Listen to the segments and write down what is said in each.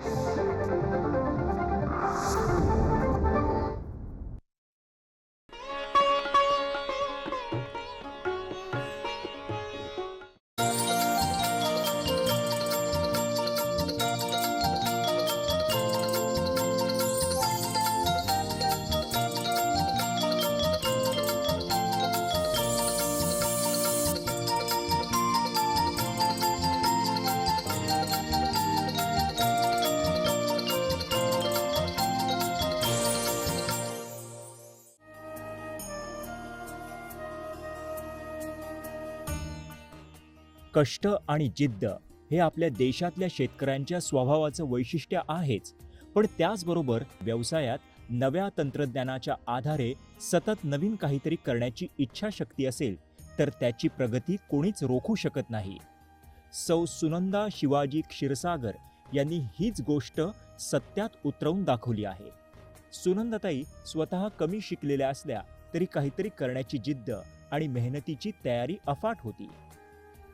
Thank you. कष्ट आणि जिद्द हे आपल्या देशातल्या शेतकऱ्यांच्या स्वभावाचं वैशिष्ट्य आहेच. पण त्याचबरोबर व्यवसायात नव्या तंत्रज्ञानाच्या आधारे सतत नवीन काहीतरी करण्याची इच्छाशक्ती असेल तर त्याची प्रगती कोणीच रोखू शकत नाही. सौ सुनंदा शिवाजी क्षीरसागर यांनी हीच गोष्ट सत्यात उतरवून दाखवली आहे. सुनंदाताई स्वतः कमी शिकलेल्या असल्या तरी काहीतरी करण्याची जिद्द आणि मेहनतीची तयारी अफाट होती.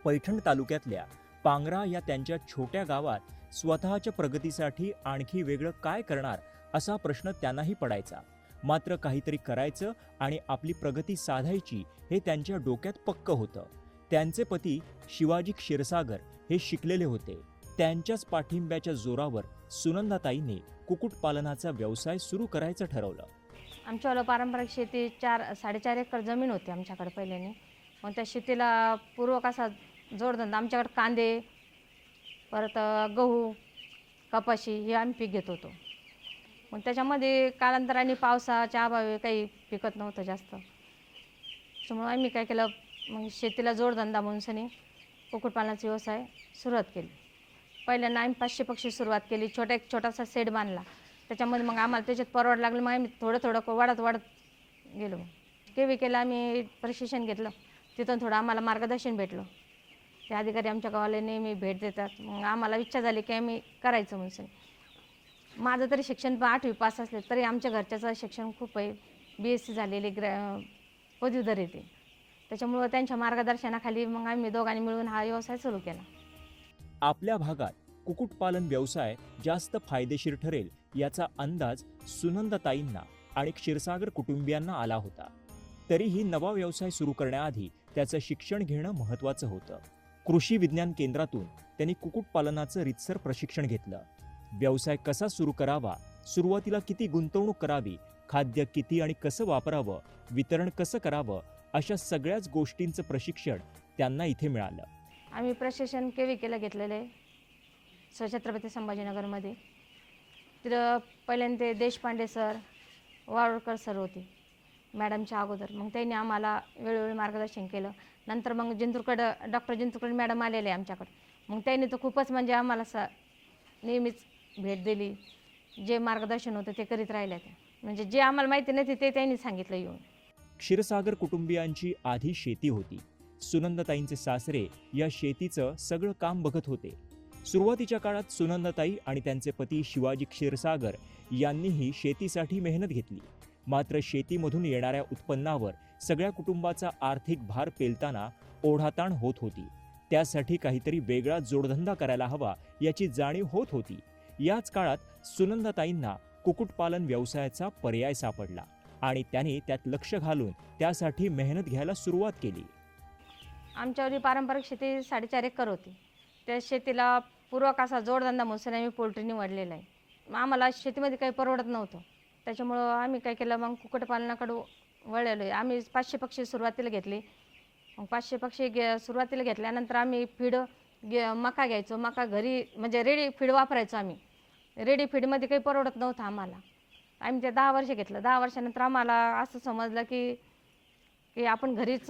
पैठण तालुक्यातल्या पांगरा या त्यांच्या छोट्या गावात स्वतःच्या प्रगतीसाठी आणखी वेगळं काय करणार असा प्रश्न त्यांनाही पडायचा. मात्र काहीतरी करायचं आणि आपली प्रगती साधायची हे त्यांच्या डोक्यात पक्क होतं. त्यांचे पती शिवाजी क्षीरसागर हे शिकलेले होते. त्यांच्याच पाठिंब्याच्या जोरावर सुनंदाताईने कुक्कुटपालनाचा व्यवसाय सुरू करायचं ठरवलं. आमच्यावाला पारंपरिक शेती चार साडेचार एकर जमीन होती आमच्याकडे पहिल्याने मग त्या शेतीला पूर्वक असा जोडधंदा. आमच्याकडे कांदे परत गहू कपाशी हे आम्ही पीक घेत होतो. मग त्याच्यामध्ये कालांतराने पावसाच्या अभावी काही पिकत नव्हतं जास्त. त्याच्यामुळं आम्ही काय केलं मग शेतीला जोडधंदा म्हणून सनी कुक्कुटपालनाचा व्यवसाय सुरुवात केली. पहिल्यांदा आम्ही पाचशे पक्षी सुरुवात केली छोटा एक छोटासा सेट बांधला. त्याच्यामध्ये मग आम्हाला त्याच्यात परवड लागलं मग आम्ही थोडं थोडं वाढत वाढत गेलो. के केलं आम्ही प्रशिक्षण घेतलं. तिथून थोडं आम्हाला मार्गदर्शन भेटलं. ते अधिकारी आमच्या गावाला नेहमी भेट देतात. मग आम्हाला इच्छा झाली की आम्ही करायचं म्हणून. माझं तरी शिक्षण आठवी पास असले तरी आमच्या घरच्याचं शिक्षण खूप आहे. बी एस सी झालेली ग्रॅ पदवीधर येते त्याच्यामुळं त्यांच्या मार्गदर्शनाखाली मग आम्ही दोघांनी मिळून हा व्यवसाय सुरू केला. आपल्या भागात कुक्कुटपालन व्यवसाय जास्त फायदेशीर ठरेल याचा अंदाज सुनंदताईंना आणि क्षीरसागर कुटुंबियांना आला होता. तरीही नवा व्यवसाय सुरू करण्याआधी त्याचं शिक्षण घेणं महत्त्वाचं होतं. कृषी विज्ञान केंद्रातून त्यांनी कुक्कुटपालनाचं रितसर प्रशिक्षण घेतलं. व्यवसाय कसा सुरू करावा? सुरुवातीला किती गुंतवणूक करावी? खाद्य किती आणि कसं वापरावं? वितरण कसं करावं? अशा सगळ्याच गोष्टींचं प्रशिक्षण त्यांना इथे मिळालं. आम्ही प्रशिक्षण के व्ही केलं घेतलेलं आहे. छत्रपती संभाजीनगरमध्ये. तिथं पहिल्यांदा ते देशपांडे सर वाळवडकर सर होते. मॅडमच्या अगोदर. मग त्यांनी आम्हाला वेळोवेळी मार्गदर्शन केलं. नंतर मग जिंतूरकडं डॉक्टर जिंतूरकडे मॅडम आलेले आमच्याकडे. मग त्यांनी तर खूपच म्हणजे आम्हाला स नेहमीच भेट दिली. जे मार्गदर्शन होतं ते करीत राहिले ते म्हणजे जे आम्हाला माहिती नाही ते त्यांनी सांगितलं येऊन. क्षीरसागर कुटुंबियांची आधी शेती होती. सुनंदताईंचे सासरे या शेतीचं सगळं काम बघत होते. सुरुवातीच्या काळात सुनंदताई आणि त्यांचे पती शिवाजी क्षीरसागर यांनीही शेतीसाठी मेहनत घेतली. मात्र शेतीमधून येणाऱ्या उत्पन्नावर सगळ्या कुटुंबाचा आर्थिक भार पेलताना ओढाताण होत होती. त्यासाठी काहीतरी वेगळा जोडधंदा करायला हवा याची जाणीव होत होती. याच काळात सुनंदताईंना कुक्कुटपालन व्यवसायाचा पर्याय सापडला आणि त्याने त्यात लक्ष घालून त्यासाठी मेहनत घ्यायला सुरुवात केली. आमच्यावरी पारंपरिक शेती साडेचार एकर होती. त्या शेतीला पूर्वक असा जोडधंदा म्हणून आम्ही पोल्ट्री निवडलेला आहे. मग आम्हाला शेतीमध्ये काही परवडत नव्हतं. त्याच्यामुळं आम्ही काय केलं मग कुक्कुटपालनाकडं वळलेलो. आहे आम्ही पाचशे पक्षी सुरुवातीला घेतली. मग पाचशे पक्षी घे सुरुवातीला घेतल्यानंतर आम्ही फीड घे मका घ्यायचो. मका घरी म्हणजे रेडी फीड वापरायचो आम्ही. रेडी फीडमध्ये काही परवडत नव्हतं आम्हाला. आम्ही ते दहा वर्ष घेतलं. दहा वर्षानंतर आम्हाला असं समजलं की की आपण घरीच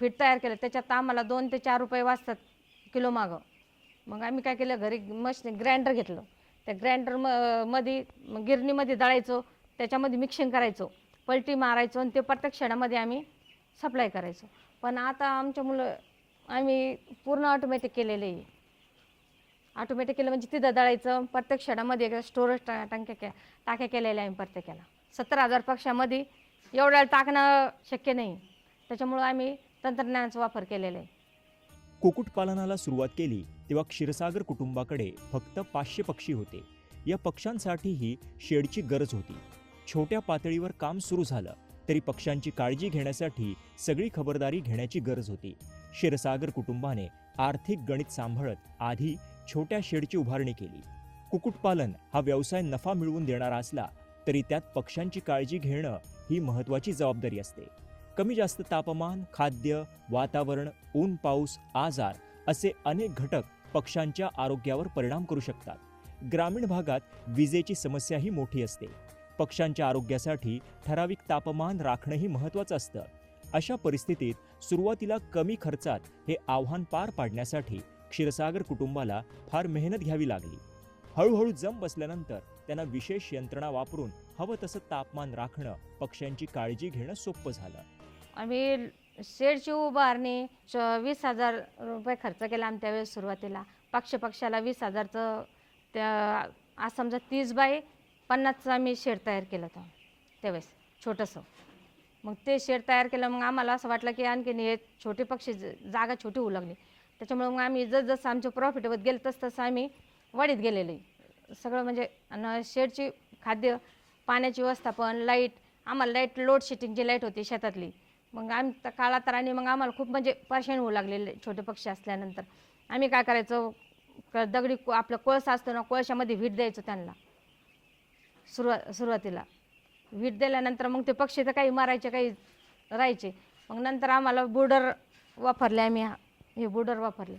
फीड तयार केलं. त्याच्यात आम्हाला दोन ते चार रुपये वाचतात किलो मागं. मग आम्ही काय केलं घरी मशीन ग्राइंडर घेतलं. त्या ग्राइंडर म मध्ये गिरणीमध्ये दळायचो त्याच्यामध्ये मिक्सिंग करायचो पलटी मारायचो आणि ते प्रत्येक शेणामध्ये आम्ही सप्लाय करायचो. पण आता आमच्या मुलं आम्ही पूर्ण ऑटोमॅटिक केलेलं आहे. ऑटोमॅटिक केलं म्हणजे तिथं दळायचं प्रत्येक शेणामध्ये स्टोरेज टा टाक्या के टाक्या केलेल्या आहे प्रत्येकाला. सत्तर हजार पक्षामध्ये एवढं टाकणं शक्य नाही. त्याच्यामुळं आम्ही तंत्रज्ञानाचा वापर केलेला आहे. कुक्कुटपालनाला सुरुवात केली. तेव्हा क्षीरसागर कुटुंबाकडे फक्त पाचशे पक्षी होते. या पक्ष्यांसाठीही शेडची गरज होती. छोट्या पातळीवर काम सुरू झालं तरी पक्ष्यांची काळजी घेण्यासाठी सगळी खबरदारी घेण्याची गरज होती. क्षीरसागर कुटुंबाने आर्थिक गणित सांभाळत आधी छोट्या शेडची उभारणी केली. कुक्कुटपालन हा व्यवसाय नफा मिळवून देणारा असला तरी त्यात पक्ष्यांची काळजी घेणं ही महत्त्वाची जबाबदारी असते. कमी जास्त तापमान खाद्य वातावरण ऊन पाऊस आजार असे अनेक घटक पक्ष्यांच्या आरोग्यावर परिणाम करू शकतात. ग्रामीण भागात विजेची समस्याही मोठी असते. पक्ष्यांच्या आरोग्यासाठी ठराविक तापमान राखणंही महत्त्वाचं असतं. अशा परिस्थितीत सुरुवातीला कमी खर्चात हे आव्हान पार पाडण्यासाठी क्षीरसागर कुटुंबाला फार मेहनत घ्यावी लागली. हळूहळू जम बसल्यानंतर त्यांना विशेष यंत्रणा वापरून हवं तसं तापमान राखणं पक्ष्यांची काळजी घेणं सोपं झालं. आम्ही शेडची उभारणी च- वीस हजार रुपये खर्च केला आम्ही त्यावेळेस सुरुवातीला. पक्ष पक्षाला वीस हजारचं त्या आज समजा तीस बाय पन्नासचं आम्ही शेड तयार केलं होतं त्यावेळेस छोटंसं. मग ते शेड तयार केलं मग आम्हाला असं वाटलं की आणखीन हे छोटे पक्षी जागा छोटी होऊ लागली. त्याच्यामुळे मग आम्ही जसं जसं आमचं प्रॉफिट होत गेलं तसं तसं आम्ही वाढीत गेलेले. सगळं म्हणजे आणि शेडची खाद्य पाण्याची व्यवस्थापन लाइट आम्हाला लाइट लोड शेटिंगची लाइट होती शेतातली. मग आम काळातराने तर आणि मग आम्हाला खूप म्हणजे परेशान होऊ लागलेले छोटे पक्षी असल्यानंतर. आम्ही काय करायचो क- दगडी को- आपलं कोळसा असतो ना कोळशामध्ये वीट द्यायचो त्यांना. सुरुवा सुरुवातीला. वीट दिल्यानंतर मग ते पक्षी तर काही मारायचे काही राहायचे. मग नंतर आम्हाला बुडर वापरले आम्ही हा- हे बुडर वापरले.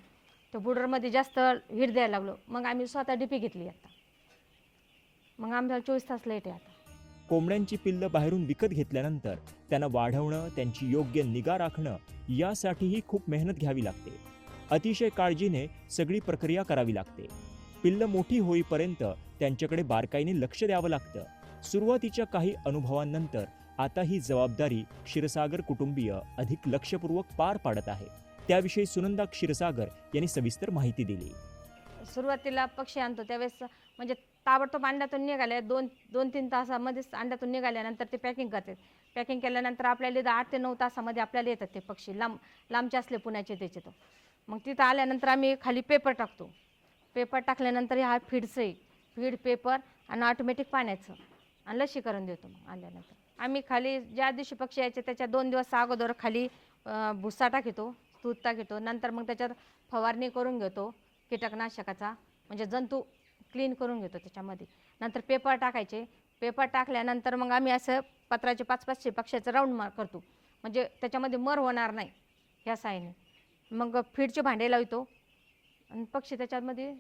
त्या बुडरमध्ये जास्त वीट द्यायला लागलो. मग आम्ही स्वतः डीपी घेतली आता. मग आमच्या चोवीस तास लेट आहे आता. कोंबड्यांची पिल्लं बाहेरून विकत घेतल्यानंतर त्यांना वाढवणं त्यांची योग्य निगा राखणं यासाठीही खूप मेहनत घ्यावी लागते. अतिशय काळजीने सगळी प्रक्रिया करावी लागते. पिल्लं मोठी होईपर्यंत त्यांच्याकडे बारकाईने लक्ष द्यावं लागतं. सुरुवातीच्या काही अनुभवांनंतर आता ही जबाबदारी क्षीरसागर कुटुंबीय अधिक लक्षपूर्वक पार पाडत आहे. त्याविषयी सुनंदा क्षीरसागर यांनी सविस्तर माहिती दिली. सुरुवातीला पक्षी आणतो त्यावेळेस म्हणजे ताबडतोब अंड्यातून निघाले. दोन दोन तीन तासामध्येच अंड्यातून निघाल्यानंतर ते पॅकिंग करतात. पॅकिंग केल्यानंतर आपल्याला इथं आठ ते नऊ तासामध्ये आपल्याला येतात ते पक्षी. लांब लांबचे असले पुण्याचे त्याचे तर मग तिथं आल्यानंतर आम्ही खाली पेपर टाकतो. पेपर टाकल्यानंतर हा फीडचं आहे. फीड पेपर आणि ऑटोमॅटिक पाण्याचं. आणि लसीकरण देतो मग आल्यानंतर. आम्ही खाली ज्या दिवशी पक्षी यायचे त्याच्या दोन दिवस अगोदर खाली भुसा टाकतो टाकितो दूध नंतर मग त्याच्यात फवारणी करून घेतो कीटकनाशकाचा. म्हणजे जंतू क्लीन करून घेतो त्याच्यामध्ये. नंतर पेपर टाकायचे. पेपर टाकल्यानंतर मग आम्ही असं पत्राचे पाच पाचशे पक्षाचं राऊंड मार करतो. म्हणजे त्याच्यामध्ये मर होणार नाही ह्या सायने मग फीडचे भांडे लावतो आणि पक्षी त्याच्यामध्ये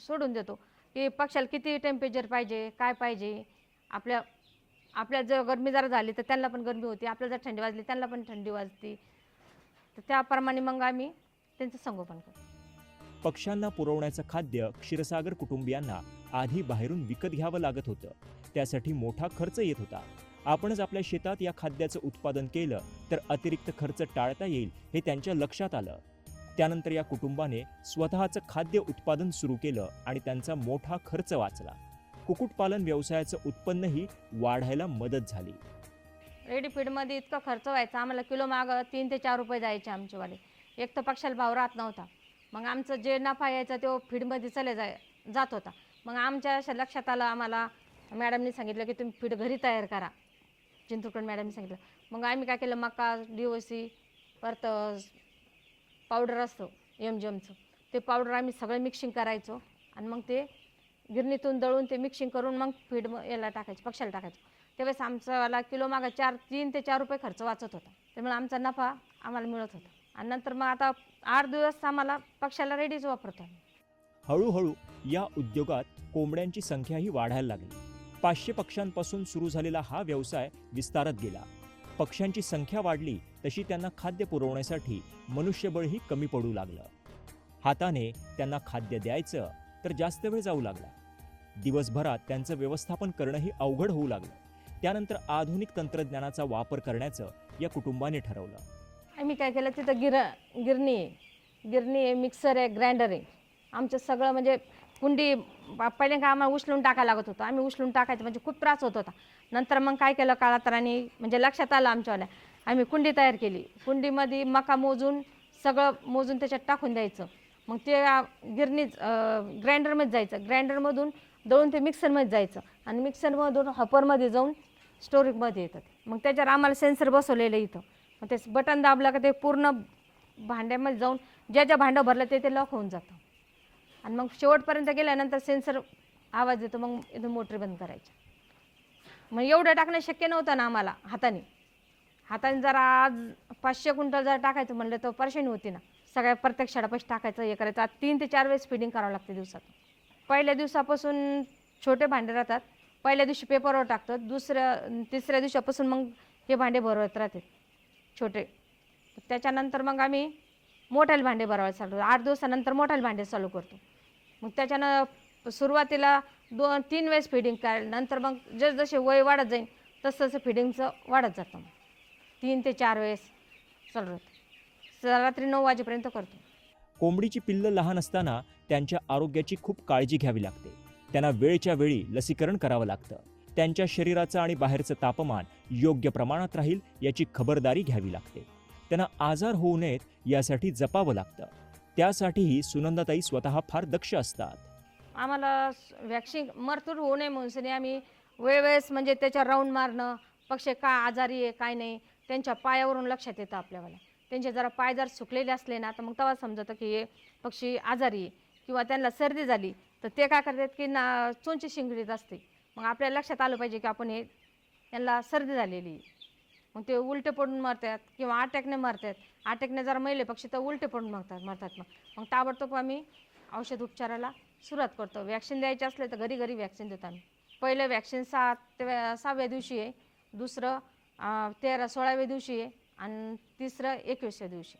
सोडून देतो. की पक्षाला किती टेम्परेचर पाहिजे काय पाहिजे? आपल्या आपल्या जर गरमी जर झाली तर त्यांना पण गरमी होती. आपल्याला जर थंडी वाजली त्यांना पण थंडी वाजते. तर त्याप्रमाणे मग आम्ही त्यांचं संगोपन करतो. पक्ष्यांना पुरवण्याचं खाद्य क्षीरसागर कुटुंबियांना आधी बाहेरून विकत घ्यावं लागत होतं. त्यासाठी मोठा खर्च येत होता. आपणच आपल्या शेतात या खाद्याचं उत्पादन केलं तर अतिरिक्त खर्च टाळता येईल हे त्यांच्या लक्षात आलं. त्यानंतर या कुटुंबाने स्वतःचं खाद्य उत्पादन सुरू केलं आणि त्यांचा मोठा खर्च वाचला. कुक्कुटपालन व्यवसायाचं उत्पन्नही वाढायला मदत झाली. रेडीफीडमध्ये इतका खर्च व्हायचा आम्हाला किलो मागं तीन ते चार रुपये जायचे आमचेवाले. एक तर पक्षाला भाव राहत नव्हता. मग आमचं जे नफा यायचा तो फीडमध्ये चले जाय जात होता. मग आमच्या अशा लक्षात आलं आम्हाला. मॅडमनी सांगितलं की तुम्ही फीड घरी तयार करा. चिंतुकड मॅडमनी सांगितलं. मग आम्ही काय केलं? मका डी ओ सी परत पावडर असतो एम जी एमचं ते पावडर आम्ही सगळं मिक्सिंग करायचो. आणि मग ते गिरणीतून दळून ते मिक्सिंग करून मग फीड याला टाकायचं पक्षाला टाकायचं. त्यावेळेस आमचावाला किलो मागं चार तीन ते चार रुपये खर्च वाचत होता. त्यामुळे आमचा नफा आम्हाला मिळत होता. आणि नंतर मग आता आठ दिवस आम्हाला पक्षाला रेडीच वापरतो. आम्ही हळूहळू या उद्योगात कोंबड्यांची संख्याही वाढायला लागली. पाचशे पक्ष्यांपासून सुरू झालेला हा व्यवसाय विस्तारत गेला. पक्ष्यांची संख्या वाढली तशी त्यांना खाद्य पुरवण्यासाठी मनुष्यबळही कमी पडू लागलं. हाताने त्यांना खाद्य द्यायचं तर जास्त वेळ जाऊ लागला. दिवसभरात त्यांचं व्यवस्थापन करणंही अवघड होऊ लागलं. त्यानंतर आधुनिक तंत्रज्ञानाचा वापर करण्याचं या कुटुंबाने ठरवलं. आम्ही काय केलं तिथं गिर गिरणी आहे गिरणी आहे मिक्सर आहे ग्राइंडर आहे. आमचं सगळं म्हणजे कुंडी पहिले का आम्हाला उचलून टाकायला लागत होतं. आम्ही उचलून टाकायचं म्हणजे खूप त्रास होत होता. नंतर मग काय केलं काळातराने म्हणजे लक्षात आलं आमच्यावाल्या. आम्ही कुंडी तयार केली. कुंडीमध्ये मका मोजून सगळं मोजून त्याच्यात टाकून द्यायचं. मग ते गिरणीच ग्राइंडरमध्ये जायचं. ग्राइंडरमधून दळून ते मिक्सरमध्ये जायचं. आणि मिक्सरमधून हॉपरमध्ये जाऊन स्टोरेजमध्ये येतं मग त्याच्यावर आम्हाला सेन्सर बसवलेलं इथं. मग ते बटन दाबलं का ते पूर्ण भांड्यामध्ये जाऊन ज्या ज्या भांडं भरलं ते ते लॉक होऊन जातं. आणि मग शेवटपर्यंत गेल्यानंतर सेन्सर आवाज येतो मग इथून मोटर बंद करायची. मग एवढं टाकणं शक्य नव्हतं ना आम्हाला हाताने. हाताने जरा आज पाचशे क्विंटल जर टाकायचं म्हणलं तर परेशानी होती ना. सगळ्या प्रत्येक शाळापाशी टाकायचं हे करायचं. आता तीन ते चार वेळेस फिडिंग करावं लागते दिवसात पहिल्या दिवसापासून छोटे भांडे राहतात. पहिल्या दिवशी पेपरवर टाकतात दुसऱ्या तिसऱ्या दिवसापासून मग हे भांडे भरवत राहते छोटे. त्याच्यानंतर मग आम्ही मोठ्याला भांडे भरवायला चालू आठ दिवसानंतर मोठ्याला भांडे चालू करतो. मग त्याच्यानं सुरुवातीला दोन तीन वेळेस फिडिंग करायला नंतर मग जसजसे वय वाढत जाईल तसं तसं फिडिंगचं वाढत जातं मग. तीन ते चार वेळेस चालू राहतं. रात्री नऊ वाजेपर्यंत करतो. कोंबडीची पिल्लं लहान असताना त्यांच्या आरोग्याची खूप काळजी घ्यावी लागते. त्यांना वेळच्या वेळी लसीकरण करावं लागतं. त्यांच्या शरीराचं आणि बाहेरचं तापमान योग्य प्रमाणात राहील याची खबरदारी घ्यावी लागते. त्यांना आजार होऊ नयेत यासाठी जपावं लागतं. त्यासाठीही सुनंदाताई स्वतः फार दक्ष असतात. आम्हाला वॅक्सिन मरतूर होऊ नये म्हणून आम्ही वेळवेळेस म्हणजे त्याच्या राऊंड मारणं पक्षी काय आजारी आहे काय नाही त्यांच्या पायावरून लक्षात येतं आपल्याला त्यांचे जरा पाय जर सुकलेले असले ना तर मग तेव्हा समजतं की हे पक्षी आजारी आहे. किंवा त्यांना सर्दी झाली तर ते काय करतात की ना चोंची शिंगडीत असते. मग आपल्याला लक्षात आलं पाहिजे की आपण हे यांना सर्दी झालेली आहे. मग ते उलटे पडून मरतात किंवा अटॅकने मरतात. अटॅकने जर महिले पक्षी तर उलटे पडून मरतात मरतात मग. मग ताबडतोब आम्ही औषध उपचाराला सुरुवात करतो. वॅक्सिन द्यायचे असले तर घरी घरी वॅक्सिन देतो आम्ही. पहिलं वॅक्सिन सात ते सहाव्या दिवशी आहे. दुसरं तेरा सोळाव्या दिवशी आहे. आणि तिसरं एकवीसव्या दिवशी.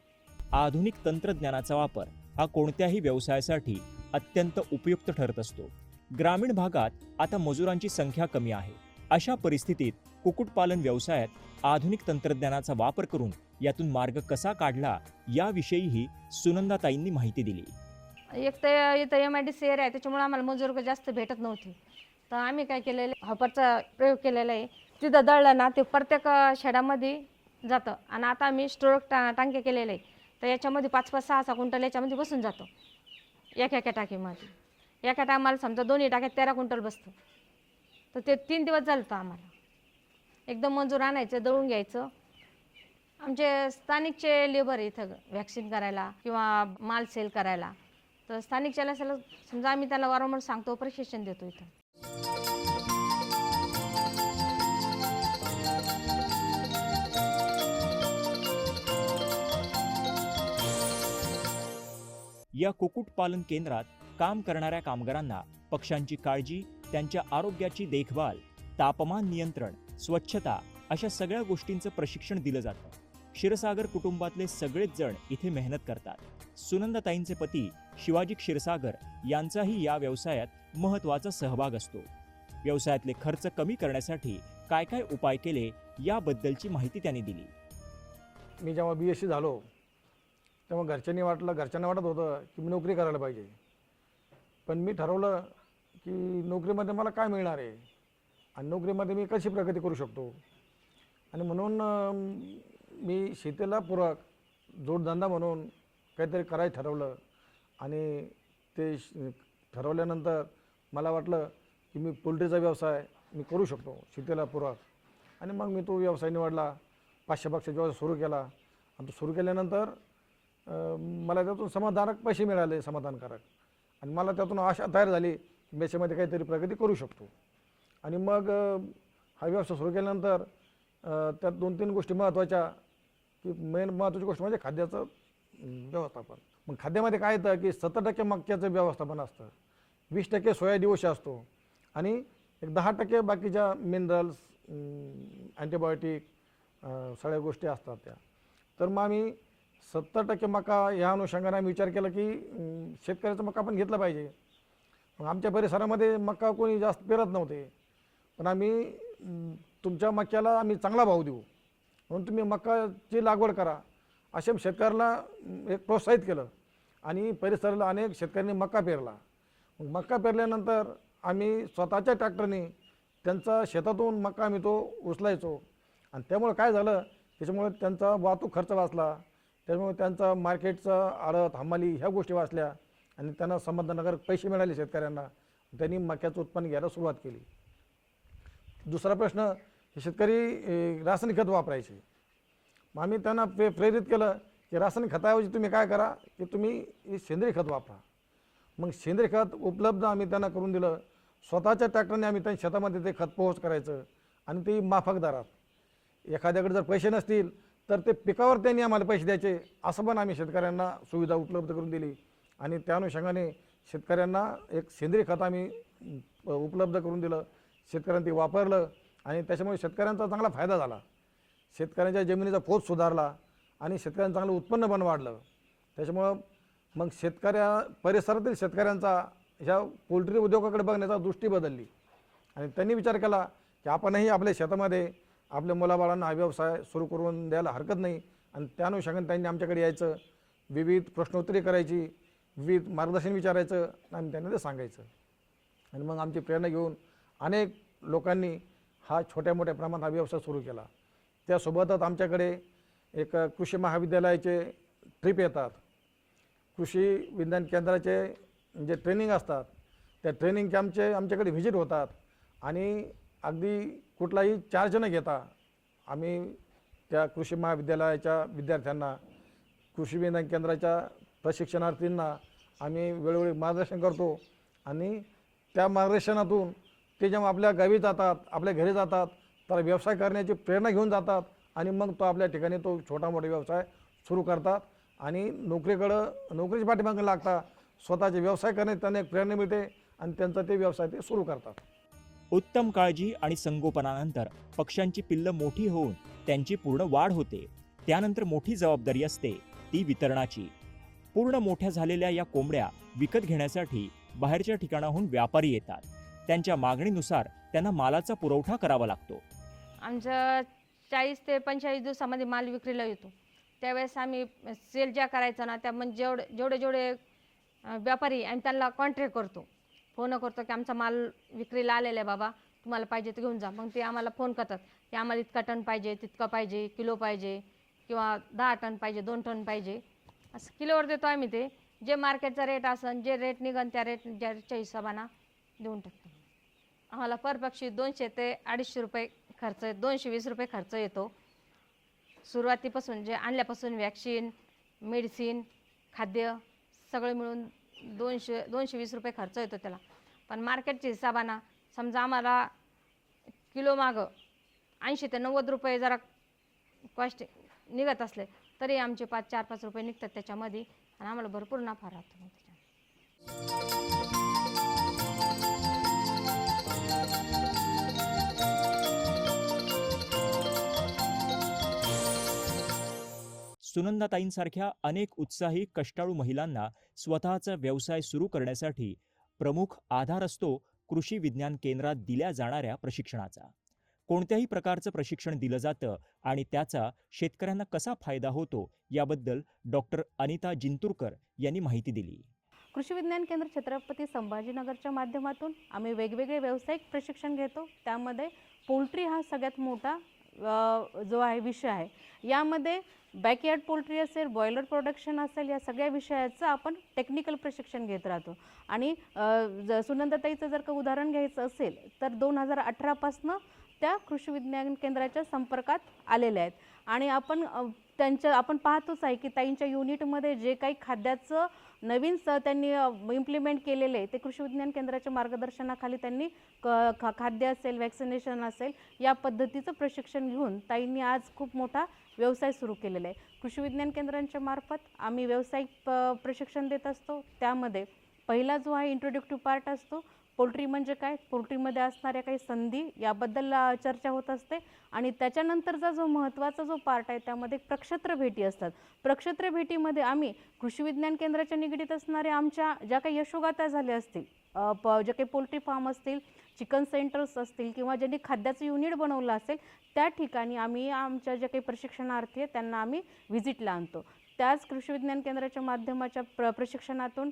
आधुनिक तंत्रज्ञानाचा वापर हा कोणत्याही व्यवसायासाठी अत्यंत उपयुक्त ठरत असतो. ग्रामीण भागात आता मजुरांची संख्या कमी आहे. अशा परिस्थितीत कुक्कुटपालन व्यवसायात आधुनिक तंत्रज्ञानाचा वापर करून यातून मार्ग कसा काढला याविषयीही सुनंदाताईंनी माहिती दिली. एक तर इथं M I D C area आहे त्याच्यामुळे आम्हाला मजूर जास्त भेटत नव्हते. तर आम्ही काय केलेलं आहे, हॉपरचा प्रयोग केलेला आहे. तिथं दळलं ना ते प्रत्येक शेडामध्ये जातं. आणि आता आम्ही स्ट्रोक टा टांके केलेले आहे. तर याच्यामध्ये पाच पाच सहा सहा क्विंटल याच्यामध्ये बसून जातो. एका एका टाकीमध्ये. एका टायमाला समजा दोन्ही टाक्यात तेरा क्विंटल बसतं. तर ते तीन दिवस चालतं आम्हाला. एकदम मंजूर आणायचं दळून घ्यायचं. आमचे स्थानिकचे लेबर इथं व्हॅक्सिन करायला किंवा माल सेल करायला. तर स्थानिकच्याला असेल समजा आम्ही त्याला वारंवार सांगतो प्रशिक्षण देतो इथं. या कुक्कुटपालन केंद्रात काम करणाऱ्या कामगारांना पक्ष्यांची काळजी त्यांच्या आरोग्याची देखभाल तापमान नियंत्रण स्वच्छता अशा सगळ्या गोष्टींचं प्रशिक्षण दिलं जातं. क्षीरसागर कुटुंबातले सगळेच जण इथे मेहनत करतात. सुनंदाताईंचे पती शिवाजी क्षीरसागर यांचाही या व्यवसायात महत्त्वाचा सहभाग असतो. व्यवसायातले खर्च कमी करण्यासाठी काय काय उपाय केले याबद्दलची माहिती त्यांनी दिली. मी जेव्हा बी एस सी झालो तेव्हा घरच्यांनी वाटलं घरच्यांना वाटत होतं की मी नोकरी करायला पाहिजे. पण मी ठरवलं की नोकरीमध्ये मला काय मिळणार आहे? आणि नोकरीमध्ये मी कशी प्रगती करू शकतो? आणि म्हणून मी शेतीला पूरक जोडधंदा म्हणून काहीतरी करायचं ठरवलं. आणि ते ठरवल्यानंतर मला वाटलं की मी पोल्ट्रीचा व्यवसाय मी करू शकतो शेतीला पूरक. आणि मग मी तो व्यवसाय निवडला. पाचशे पाचशे व्यवसाय सुरू केला. आणि तो सुरू केल्यानंतर मला त्यातून समाधानक पैसे मिळाले समाधानकारक. आणि मला त्यातून आशा तयार झाली की मी याच्यामध्ये काहीतरी प्रगती करू शकतो. आणि मग हा व्यवसाय सुरू केल्यानंतर त्यात दोन तीन गोष्टी महत्त्वाच्या की मेन महत्त्वाची गोष्ट म्हणजे खाद्याचं व्यवस्थापन. मग खाद्यामध्ये काय येतं की सत्तर टक्के मक्याचं व्यवस्थापन असतं वीस टक्के सोया दिवशी असतो आणि एक दहा टक्के बाकीच्या मिनरल्स अँटीबायोटिक सगळ्या गोष्टी असतात त्या. तर मग आम्ही सत्तर टक्के मका ह्या अनुषंगाने आम्ही विचार केला की शेतकऱ्याचा मका आपण घेतला पाहिजे. मग आमच्या परिसरामध्ये मका कोणी जास्त पेरत नव्हते. पण आम्ही तुमच्या मक्याला आम्ही चांगला भाव देऊ. म्हणून तुम्ही मकाची लागवड करा. असे शेतकऱ्याला एक प्रोत्साहित केलं. आणि परिसराला अनेक शेतकऱ्यांनी मका पेरला. मग मका पेरल्यानंतर आम्ही स्वतःच्या ट्रॅक्टरने त्यांचा शेतातून मका आम्ही तो उचलायचो. आणि त्यामुळे काय झालं? त्याच्यामुळे त्यांचा वाहतूक खर्च वाचला. त्यामुळे त्यांचा मार्केटचा आडत हमाली ह्या गोष्टी वाचल्या आणि त्यांना समाधानकारक पैसे मिळाले शेतकऱ्यांना. त्यांनी मक्याचं उत्पन्न घ्यायला सुरुवात केली. दुसरा प्रश्न हे शेतकरी रासायनिक खत वापरायचे. मग आम्ही त्यांना प्रे प्रेरित केलं की रासायनिक खताऐवजी तुम्ही काय करा की तुम्ही हे सेंद्रिय खत वापरा. मग सेंद्रिय खत उपलब्ध आम्ही त्यांना करून दिलं. स्वतःच्या ट्रॅक्टरने आम्ही त्यांच्या शेतामध्ये ते खत पोहोच करायचं आणि ते माफक दरात एखाद्याकडे जर पैसे नसतील तर ते पिकावर त्यांनी आम्हाला पैसे द्यायचे असं पण आम्ही शेतकऱ्यांना सुविधा उपलब्ध करून दिली. आणि त्या अनुषंगाने शेतकऱ्यांना एक सेंद्रिय खत आम्ही उपलब्ध करून दिलं. शेतकऱ्यांनी ते वापरलं आणि त्याच्यामुळे शेतकऱ्यांचा चांगला फायदा झाला. शेतकऱ्यांच्या जमिनीचा पोत सुधारला आणि शेतकऱ्यांचं चांगलं उत्पन्न पण वाढलं. त्याच्यामुळं मग शेतकऱ्या परिसरातील शेतकऱ्यांचा ह्या पोल्ट्री उद्योगाकडे बघण्याचा दृष्टी बदलली. आणि त्यांनी विचार केला की आपणही आपल्या शेतामध्ये आपल्या मुलाबाळांना हा व्यवसाय सुरू करून द्यायला हरकत नाही. आणि त्या अनुषंगाने त्यांनी आमच्याकडे यायचं विविध प्रश्नोत्तरे करायची विविध मार्गदर्शन विचारायचं आणि त्यांना ते सांगायचं. आणि मग आमची प्रेरणा घेऊन अनेक लोकांनी हा छोट्या मोठ्या प्रमाणात हा व्यवसाय सुरू केला. त्यासोबतच आमच्याकडे एक कृषी महाविद्यालयाचे ट्रिप येतात. कृषी विज्ञान केंद्राचे जे ट्रेनिंग असतात त्या ट्रेनिंग कॅम्पचे आमच्याकडे व्हिजिट होतात. आणि अगदी कुठलाही चार्ज न घेता आम्ही त्या कृषी महाविद्यालयाच्या विद्यार्थ्यांना कृषी विज्ञान केंद्राच्या प्रशिक्षणार्थींना आम्ही वेळोवेळी मार्गदर्शन करतो आणि त्या मार्गदर्शनातून ते जेव्हा आपल्या गावी जातात आपल्या घरी जातात तर व्यवसाय करण्याची प्रेरणा घेऊन जातात आणि मग तो आपल्या ठिकाणी तो छोटा मोठा व्यवसाय सुरू करतात आणि नोकरीकडं नोकरीच्या पाठीमागे लागता स्वतःचे व्यवसाय करण्यात त्यांना एक प्रेरणा मिळते आणि त्यांचा ते व्यवसाय ते सुरू करतात. उत्तम काळजी आणि संगोपनानंतर पक्ष्यांची पिल्लं मोठी होऊन त्यांची पूर्ण वाढ होते. त्यानंतर मोठी जबाबदारी असते ती वितरणाची. पूर्ण मोठ्या झालेल्या या कोंबड्या विकत घेण्यासाठी बाहेरच्या ठिकाणाहून व्यापारी येतात. त्यांच्या मागणीनुसार त्यांना मालाचा पुरवठा करावा लागतो. आमच्या चाळीस ते पंचेचाळीस दिवसामध्ये माल विक्रीला येतो. त्यावेळेस आम्ही सेल ज्या करायचा ना त्या म्हणजे जेवढे जेवढे जेवढे व्यापारी आम्ही त्यांना कॉन्ट्रॅक्ट करतो. फोन करतो की आमचा माल विक्रीला आलेला आहे बाबा तुम्हाला पाहिजे तर घेऊन जा. मग ते आम्हाला फोन करतात की आम्हाला इतका टन पाहिजे तितका पाहिजे किलो पाहिजे किंवा दहा टन पाहिजे दोन टन पाहिजे. असं किलोवर देतो आम्ही ते. जे मार्केटचा रेट असन जे रेट निघन त्या रेट ज्याच्या हिशोबानं देऊन टाकतो. आम्हाला पर पक्षी दोनशे ते अडीचशे रुपये खर्च दोनशे वीस रुपये खर्च येतो. सुरुवातीपासून जे आणल्यापासून वॅक्सिन मेडिसिन खाद्य सगळं मिळून दोनशे दोनशे वीस रुपये खर्च येतो त्याला. पण मार्केटच्या हिशोबानं समजा आम्हाला किलो मागं ऐंशी ते नव्वद रुपये जरा कॉस्ट निघत असले तरी आमचे पाच चार पाच रुपये निघतात त्याच्यामध्ये आणि आम्हाला भरपूर नफा राहतो त्याच्यामध्ये सुनंदाताईंसारख्या अनेक उत्साही कष्टाळू महिलांना स्वतःचा व्यवसाय सुरू करण्यासाठी प्रमुख आधार असतो कृषी विज्ञान केंद्रात दिल्या जाणाऱ्या प्रशिक्षणाचा. कोणत्याही प्रकारचं प्रशिक्षण दिलं जातं आणि त्याचा शेतकऱ्यांना कसा फायदा होतो याबद्दल डॉक्टर अनिता जिंतुरकर यांनी माहिती दिली. कृषी विज्ञान केंद्र छत्रपती संभाजीनगरच्या माध्यमातून आम्ही वेगवेगळे व्यावसायिक प्रशिक्षण घेतो. त्यामध्ये पोल्ट्री हा सगळ्यात मोठा जो आहे विषय आहे. यामध्ये बॅकयार्ड पोल्ट्री असेल बॉयलर प्रोडक्शन असेल या सगळ्या विषयाचं आपण टेक्निकल प्रशिक्षण घेत राहतो. आणि ज सुनंदताईचं जर का उदाहरण घ्यायचं असेल तर दोन हजार अठरापासनं त्या कृषी विज्ञान केंद्राच्या संपर्कात आलेल्या आहेत. आणि आपण त्यांच्या आपण पाहतोच आहे की ताईंच्या युनिटमध्ये जे काही खाद्याचं नवीन स त्यांनी इम्प्लिमेंट केलेले आहे. ते कृषी विज्ञान केंद्राच्या मार्गदर्शनाखाली त्यांनी क खा खाद्य असेल वॅक्सिनेशन असेल या पद्धतीचं प्रशिक्षण घेऊन ताईंनी आज खूप मोठा व्यवसाय सुरू केलेला आहे. कृषी विज्ञान केंद्रांच्या मार्फत आम्ही व्यावसायिक प प्रशिक्षण देत असतो. त्यामध्ये पहिला जो आहे इंट्रोडक्टिव्ह पार्ट असतो. पोल्ट्री म्हणजे काय? पोल्ट्रीमध्ये असणाऱ्या काही संधी याबद्दल चर्चा होत असते. आणि त्याच्यानंतरचा जो महत्त्वाचा जो पार्ट आहे त्यामध्ये प्रक्षेत्र भेटी असतात. प्रक्षत्र भेटीमध्ये आम्ही कृषी विज्ञान केंद्राच्या निगडीत असणाऱ्या आमच्या ज्या काही यशोगाथा झाल्या असतील प जे काही पोल्ट्री फार्म असतील चिकन सेंटर्स असतील किंवा ज्यांनी खाद्याचं युनिट बनवलं असेल त्या ठिकाणी आम्ही आमच्या ज्या काही प्रशिक्षणार्थी आहेत त्यांना आम्ही व्हिजिटला आणतो. त्याच कृषी विज्ञान केंद्राच्या माध्यमाच्या प्र प्रशिक्षणातून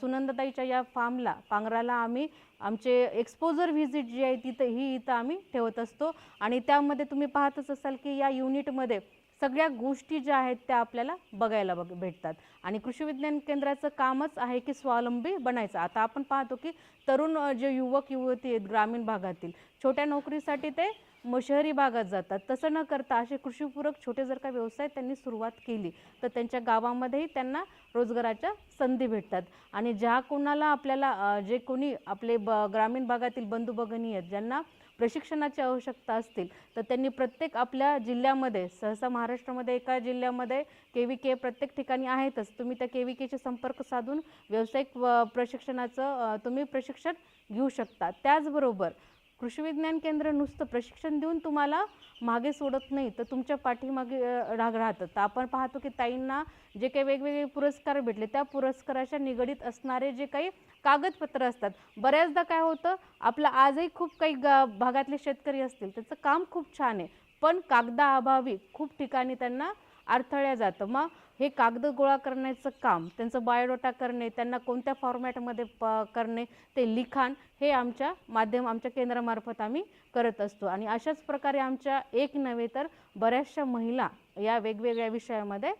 सुनंदताईच्या या फार्मला पांगराला आम्ही आमचे एक्सपोजर व्हिजिट जी आहे तिथं ही इथं आम्ही ठेवत असतो. आणि त्यामध्ये तुम्ही पाहतच असाल की या युनिटमध्ये सगळ्या गोष्टी ज्या आहेत त्या आपल्याला बघायला बघ भेटतात. आणि कृषी विज्ञान केंद्राचं कामच आहे की स्वावलंबी बनायचं. आता आपण पाहतो की तरुण जे युवक युवती आहेत ग्रामीण भागातील छोट्या नोकरीसाठी ते मग शहरी भागात जातात. तसं न करता असे कृषीपूरक छोटे जर का व्यवसाय त्यांनी सुरुवात केली तर त्यांच्या गावामध्येही त्यांना रोजगाराच्या संधी भेटतात. आणि ज्या कोणाला आपल्याला जे कोणी आपले ब ग्रामीण भागातील बंधू भगिनी आहेत ज्यांना प्रशिक्षणाची आवश्यकता असतील तर त्यांनी प्रत्येक आपल्या जिल्ह्यामध्ये सहसा महाराष्ट्रामध्ये एका जिल्ह्यामध्ये के व्ही के प्रत्येक ठिकाणी आहेतच. तुम्ही त्या के व्ही केचे संपर्क साधून व्यावसायिक प्रशिक्षणाचं तुम्ही प्रशिक्षण घेऊ शकता. त्याचबरोबर कृषी विज्ञान केंद्र नुसतं प्रशिक्षण देऊन तुम्हाला मागे सोडत नाही तर तुमच्या पाठीमागे राग राहतं. तर आपण पाहतो की ताईंना जे काही वेगवेगळे पुरस्कार भेटले त्या पुरस्काराच्या निगडीत असणारे जे काही कागदपत्र असतात बऱ्याचदा काय होतं आपलं आजही खूप काही गा भागातले शेतकरी असतील त्याचं काम खूप छान आहे. पण कागदाअभावी खूप ठिकाणी त्यांना अडथळ्या जातं. मग हे कागद गोळा करण्याचं काम त्यांचं बायोडोटा करणे त्यांना कोणत्या फॉर्मॅटमध्ये प करणे ते लिखाण हे आमच्या माध्यम आमच्या केंद्रामार्फत आम्ही करत असतो. आणि अशाच प्रकारे आमच्या एक नव्हे तर बऱ्याचशा महिला या वेगवेगळ्या विषयामध्ये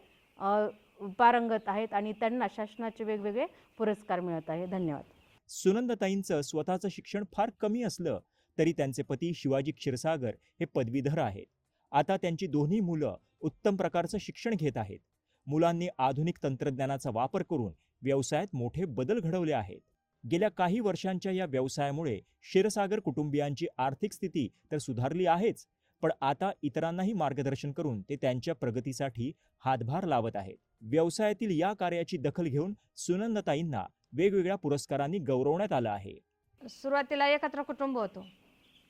पारंगत आहेत आणि त्यांना शासनाचे वेगवेगळे पुरस्कार मिळत आहे. धन्यवाद. सुनंदताईंचं स्वतःचं शिक्षण फार कमी असलं तरी त्यांचे पती शिवाजी क्षीरसागर हे पदवीधर आहेत. आता त्यांची दोन्ही मुलं उत्तम प्रकारचं शिक्षण घेत आहेत. मुलांनी आधुनिक तंत्रज्ञानाचा वापर करून व्यवसायात मोठे बदल घडवले आहेत. गेल्या काही वर्षांच्या या व्यवसायामुळे क्षीरसागर कुटुंबियांची आर्थिक स्थिती तर सुधारली आहेच पण आता इतरांनाही मार्गदर्शन करून ते त्यांच्या प्रगतीसाठी हातभार लावत आहेत. व्यवसायातील या कार्याची दखल घेऊन सुनंदताईंना वेगवेगळ्या पुरस्कारांनी गौरवण्यात आलं आहे. सुरुवातीला एकत्र कुटुंब होतो.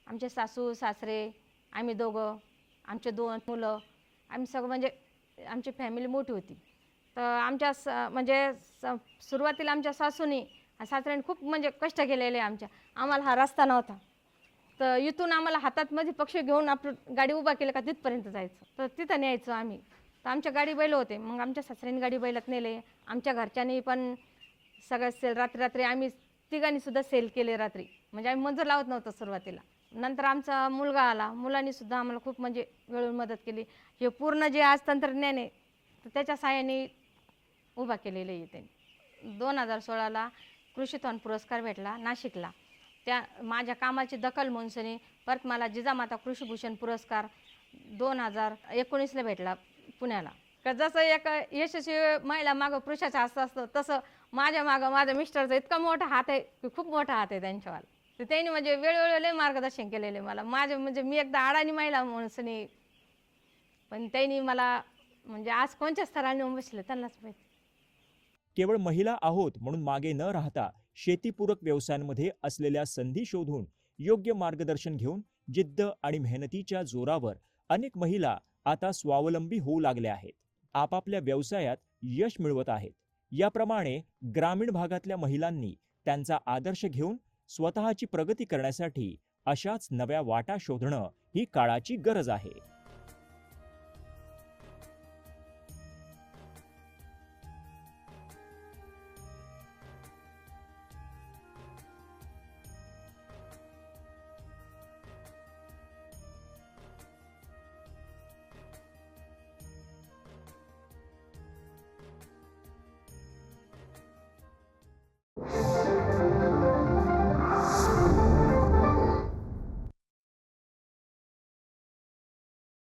आमचे सासू सासरे आम्ही दोघं आमचे दोन मुलं आम्ही सगळं म्हणजे आमची फॅमिली मोठी होती. तर आमच्या स म्हणजे स सुरुवातीला आमच्या सासूनी सासऱ्याने खूप म्हणजे कष्ट केलेले आमच्या. आम्हाला हा रस्ता नव्हता. तर इथून आम्हाला हातात मध्ये पक्ष घेऊन आपलं गाडी उभा केलं का तिथपर्यंत जायचं. तर तिथं न्यायचं आम्ही. तर आमच्या गाडी बैल होते. मग आमच्या सासऱ्याने गाडी बैलात नेले. आमच्या घरच्यांनी पण सगळं सेल रात्री रात्री आम्ही तिघांनी सुद्धा सेल केले रात्री. म्हणजे आम्ही मंजूर लावत नव्हतो सुरुवातीला. नंतर आमचा मुलगा आला. मुलांनी सुद्धा आम्हाला खूप म्हणजे वेळून मदत केली. हे पूर्ण जे आज तंत्रज्ञान आहे तर त्याच्या साहाय्याने उभा केलेलं आहे त्यांनी. दोन हजार सोळाला कृषीथॉन पुरस्कार भेटला नाशिकला. त्या माझ्या कामाची दखल म्हणून परत मला जिजामाता कृषीभूषण पुरस्कार दोन हजार एकोणीसला भेटला पुण्याला. का जसं एक यशस्वी महिला मागं पुरुषाचा हात असतं तसं माझ्या मागं माझ्या मिस्टरचा इतका मोठा हात आहे की खूप मोठा हात आहे त्यांच्यावाला. तर त्यांनी म्हणजे वेळोवेळी लय मार्गदर्शन केलेले मला. माझे म्हणजे मी एकदा अडाणी महिला माणसाने पण त्यांनी मला म्हणजे आज कोणत्या स्तराने बसले त्यांनाच माहिती. केवळ महिला आहोत म्हणून मागे न राहता शेतीपूरक व्यवसायांमध्ये असलेल्या संधी शोधून योग्य मार्गदर्शन घेऊन जिद्द आणि मेहनतीच्या जोरावर अनेक महिला आता स्वावलंबी होऊ लागल्या आहेत. आपापल्या व्यवसायात यश मिळवत आहेत. याप्रमाणे ग्रामीण भागातल्या महिलांनी त्यांचा आदर्श घेऊन स्वतःची प्रगती करण्यासाठी अशाच नव्या वाटा शोधणं ही काळाची गरज आहे.